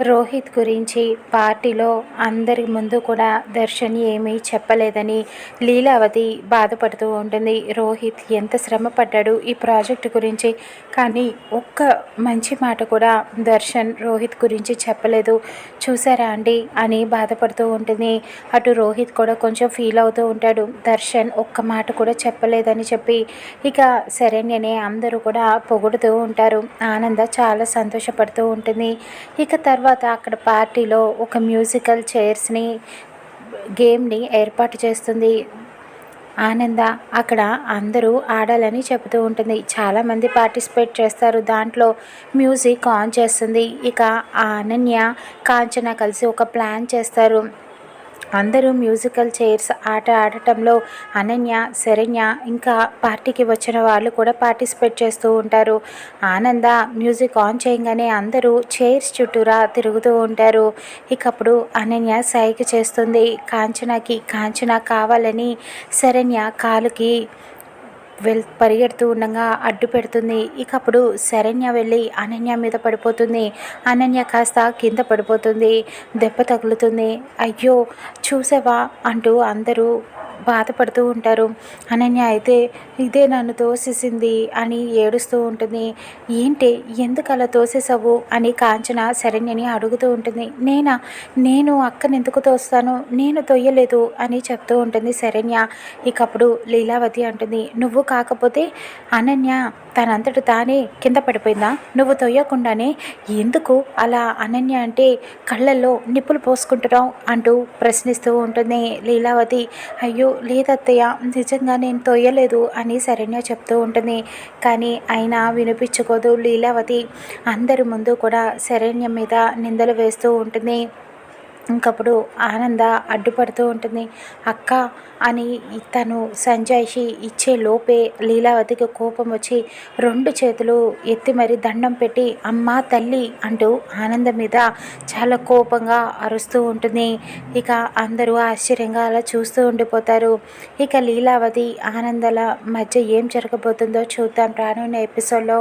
రోహిత్ గురించి పార్టీలో అందరి ముందు కూడా దర్శన్ ఏమీ చెప్పలేదని లీలావతి బాధపడుతూ ఉంటుంది. రోహిత్ ఎంత శ్రమ పడ్డాడు ఈ ప్రాజెక్ట్ గురించి? కానీ ఒక్క మంచి మాట కూడా దర్శన్ రోహిత్ గురించి చెప్పలేదు. చూసారా అండి అని బాధపడుతూ ఉంటుంది. అటు రోహిత్ కూడా కొంచెం ఫీల్ అవుతూ ఉంటాడు. దర్శన్ ఒక్క మాట కూడా చెప్పలేదని చెప్పి ఇక శరణ్యనే అందరూ కూడా పొగుడుతూ ఉంటారు. ఆనంద చాలా సంతోషపడుతూ ఉంటుంది. ఇక తర్వాత తర్వాత అక్కడ పార్టీలో ఒక మ్యూజికల్ చైర్స్ని గేమ్ని ఏర్పాటు చేస్తుంది. ఆనంద అక్కడ అందరూ ఆడాలని చెబుతూ ఉంటుంది. చాలామంది పార్టిసిపేట్ చేస్తారు. దాంట్లో మ్యూజిక్ ఆన్ చేస్తుంది. ఇక ఆ అనన్య కాంచన కలిసి ఒక ప్లాన్ చేస్తారు. అందరూ మ్యూజికల్ చైర్స్ ఆట ఆడటంలో అనన్య శరణ్య ఇంకా పార్టీకి వచ్చిన వాళ్ళు కూడా పార్టిసిపేట్ చేస్తూ ఉంటారు. ఆనంద మ్యూజిక్ ఆన్ చేయగానే అందరూ చైర్స్ చుట్టూరా తిరుగుతూ ఉంటారు. ఇకప్పుడు అనన్య సైకి చేస్తుంది. కాంచనకి కాంచన కావాలని శరణ్య కాలుకి వెల్ పరిగెడుతూ ఉండగా అడ్డు పెడుతుంది. ఇక అప్పుడు శరణ్య వెళ్ళి అనన్య మీద పడిపోతుంది. అనన్య కాస్త కింద పడిపోతుంది. దెబ్బ తగులుతుంది. అయ్యో చూసావా? అంటూ అందరూ బాధపడుతూ ఉంటారు. అనన్య అయితే ఇదే నన్ను తోసేసింది అని ఏడుస్తూ ఉంటుంది. ఏంటి ఎందుకు అలా తోసేసావు అని కాంచన శరణ్యని అడుగుతూ ఉంటుంది. నేనా? నేను అక్కని ఎందుకు తోస్తాను? నేను తొయ్యలేదు అని చెప్తూ ఉంటుంది శరణ్య. ఇకప్పుడు లీలావతి అంటుంది. నువ్వు కాకపోతే అనన్య తనంతట తానే కింద పడిపోయిందా? నువ్వు తొయ్యకుండానే ఎందుకు అలా అనన్య అంటే కళ్ళల్లో నిప్పులు పోసుకుంటున్నావు అంటూ ప్రశ్నిస్తూ ఉంటుంది లీలావతి. అయ్యో లేదత్తయ్య నిజంగా నేను తొయ్యలేదు అని శరణ్య చెప్తూ ఉంటుంది. కానీ అయినా వినిపించుకోదు లీలావతి. అందరి ముందు కూడా శరణ్య మీద నిందలు వేస్తూ ఉంటుంది. ఇంకప్పుడు ఆనంద అడ్డుపడుతూ ఉంటుంది. అక్క అని తను సంజాయిషి ఇచ్చే లోపే లీలావతికి కోపం వచ్చి రెండు చేతులు ఎత్తి మరి దండం పెట్టి అమ్మ తల్లి అంటూ ఆనంద మీద చాలా కోపంగా అరుస్తూ ఉంటుంది. ఇక అందరూ ఆశ్చర్యంగా అలా చూస్తూ ఉండిపోతారు. ఇక లీలావతి ఆనందల మధ్య ఏం జరగబోతుందో చూద్దాం రానున్న ఎపిసోడ్లో.